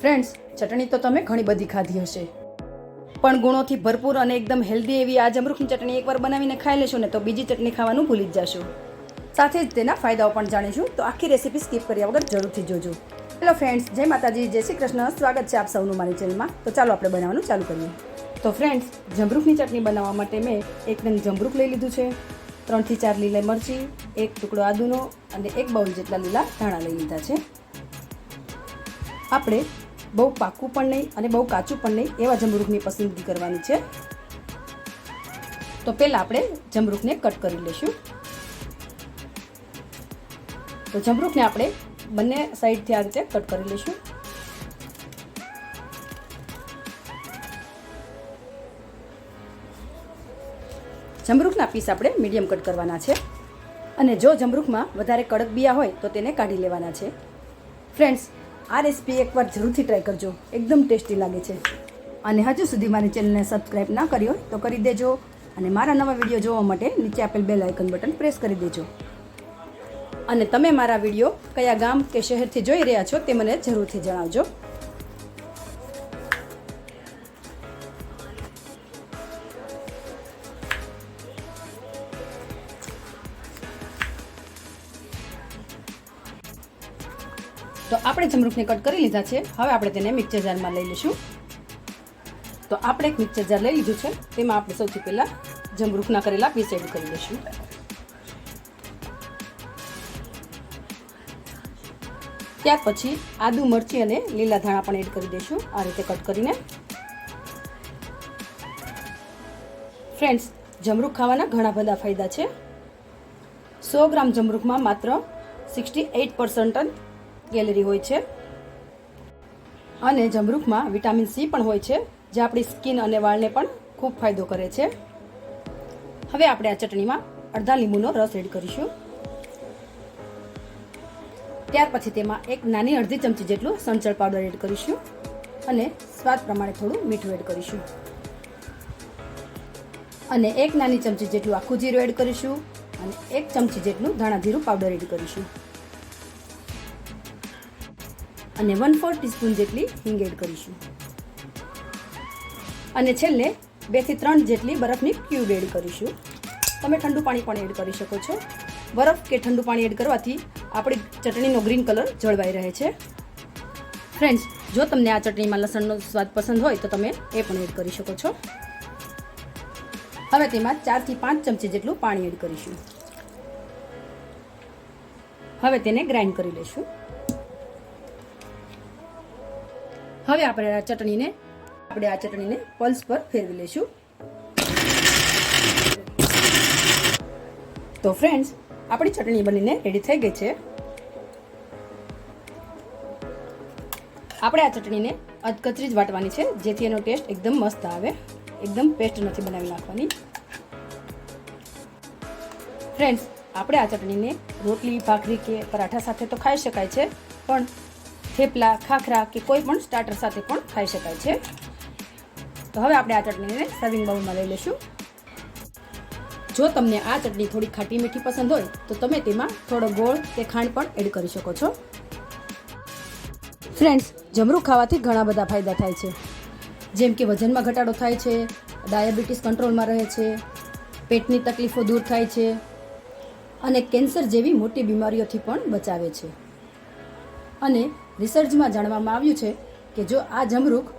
Friends ચટણી તો તમે ઘણી બધી ખાધી હશે. પણ ગુણોથી ભરપૂર અને એકદમ હેલ્ધી એવી આ જમરૂખની ચટણી એકવાર બનાવીને ખાઈ લેશો ને તો બીજી ચટણી ખાવાનું ભૂલી જ જશો. સાથે જ તેના ફાયદાઓ પણ જાણીશું તો આખી રેસીપી સ્કીપ કર્યા વગર જરૂરથી જોજો. હેલો ફ્રેન્ડ્સ જય માતાજી, જય શ્રી કૃષ્ણ, સ્વાગત છે આપ સૌનું મારી ચેનલમાં તો ચાલો આપણે બનાવવાનું ચાલુ કરીએ. તો ફ્રેન્ડ્સ જમરૂખની ચટણી બનાવવા માટે મેં એક નંગ જમરૂખ લઈ લીધું છે. ત્રણથી ચાર લીલા મરચી, એક ટુકડો આદુનો અને એક બાઉલ જેટલા લીલા ધાણા લઈ લીધા છે. આપણે બહુ પાકું પણ નહીં અને બહુ કાચું પણ નહીં એવા જમરૂખની પસંદગી કરવાની છે. તો પહેલાં આપણે જમરૂખને કટ કરી લઈશું. તો જમરૂખને આપણે બંને સાઈડથી આ રીતે કટ કરી લઈશું. જમરૂખના પીસ આપણે મીડિયમ કટ કરવાના છે. અને જો જમરૂખમાં વધારે કડક બિયા હોય તો તેને કાઢી લેવાના છે. ફ્રેન્ડ્સ આ રેસીપી એકવાર જરૂરથી ટ્રાય કરજો. એકદમ ટેસ્ટી લાગે છે. અને હજુ સુધી મારી ચેનલને સબસ્ક્રાઈબ ના કરી હોય તો કરી દેજો. અને મારા નવા વીડિયો જોવા માટે નીચે આપેલ બેલ આઇકન બટન પ્રેસ કરી દેજો. અને તમે મારા વીડિયો કયા ગામ કે શહેરથી જોઈ રહ્યા છો તે મને જરૂરથી જણાવજો. તો આપણે જમરૂખને કટ કરી લીધા છે. હવે આપણે તેને મિક્સર જારમાં લઈ લઈશું. તો આપણે એક મિક્સર જાર લઈ લીધું છે. તેમાં આપણે સૌથી પહેલાં જમરૂખના કરેલા પીસ એડ કરી લઈશું. ત્યાર પછી આદુ મરચી અને લીલા ધાણા પણ એડ કરી દઈશું. આ રીતે કટ કરીને. ફ્રેન્ડ્સ જમરૂખ ખાવાના ઘણા બધા ફાયદા છે. સો ગ્રામ જમરૂખમાં માત્ર સિક્સટી એઇટ પર્સન્ટ કેલરી હોય છે. અને જમરૂખમાં વિટામિન સી પણ હોય છે, જે આપણી સ્કિન અને વાળને પણ ખૂબ ફાયદો કરે છે. હવે આપણે આ ચટણીમાં અડધા લીંબુનો રસ એડ કરીશું. ત્યાર પછી તેમાં એક નાની અડધી ચમચી જેટલું સંચળ પાવડર એડ કરીશું અને સ્વાદ પ્રમાણે થોડું મીઠું એડ કરીશું. અને એક નાની ચમચી જેટલું આખું જીરું એડ કરીશું અને એક ચમચી જેટલું ધાણા જીરું પાવડર એડ કરીશું. અને વન ફોર ટીસ્પૂન જેટલી હિંગ એડ કરીશું. અને છેલ્લે બેથી ત્રણ જેટલી બરફની ક્યુબ એડ કરીશું. તમે ઠંડુ પાણી પણ એડ કરી શકો છો. બરફ કે ઠંડુ પાણી એડ કરવાથી આપણી ચટણીનો ગ્રીન કલર જળવાઈ રહે છે. ફ્રેન્ડ્સ જો તમને આ ચટણીમાં લસણનો સ્વાદ પસંદ હોય તો તમે એ પણ એડ કરી શકો છો. હવે તેમાં ચારથી પાંચ ચમચી જેટલું પાણી એડ કરીશું. હવે તેને ગ્રાઇન્ડ કરી લઈશું હવે આપણે આ ચટણીને આપણે આ ચટણીને પલ્સ પર ફેરવી લઈશું. તો ફ્રેન્ડ્સ આપણી ચટણી બનીને રેડી થઈ ગઈ છે. આપણે આ ચટણીને અધકચરી જ વાટવાની છે, જેથી એનો ટેસ્ટ એકદમ મસ્ત આવે. એકદમ પેસ્ટ નથી બનાવી નાખવાની. ફ્રેન્ડ્સ આપણે આ ચટણીને રોટલી, ભાખરી કે પરાઠા સાથે તો ખાઈ શકાય છે, પણ થેપલા, ખાખરા કે કોઈ પણ સ્ટાર્ટર સાથે પણ ખાઈ શકાય છે. તો હવે આપણે આ ચટણીને સર્વિંગ બાઉલમાં લઈ લઈશું. જો તમને આ ચટણી થોડી ખાટી મીઠી પસંદ હોય, તો તમે તેમાં થોડો ગોળ કે ખાંડ પણ એડ કરી શકો છો. ફ્રેન્ડ્સ જમરૂ ખાવાથી ઘણા બધા ફાયદા થાય છે. જેમ કે વજનમાં ઘટાડો થાય છે, ડાયાબિટીસ કંટ્રોલમાં રહે છે, પેટની તકલીફો દૂર થાય છે, અને કેન્સર જેવી મોટી બીમારીઓથી પણ બચાવે છે. અને રિસર્ચમાં જાણવામાં આવ્યું છે કે જો આ જમરૂખ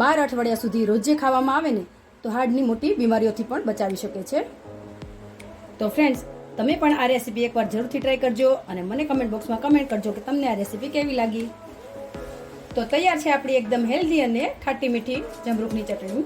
બાર અઠવાડિયા સુધી રોજે ખાવામાં આવે ને, તો હાર્ટની મોટી બીમારીઓથી પણ બચાવી શકે છે. તો ફ્રેન્ડ્સ તમે પણ આ રેસીપી એકવાર જરૂરથી ટ્રાય કરજો અને મને કમેન્ટ બોક્સમાં કમેન્ટ કરજો કે તમને આ રેસીપી કેવી લાગી. તો તૈયાર છે આપણી એકદમ હેલ્ધી અને ખાટી મીઠી જમરૂખની ચટણી.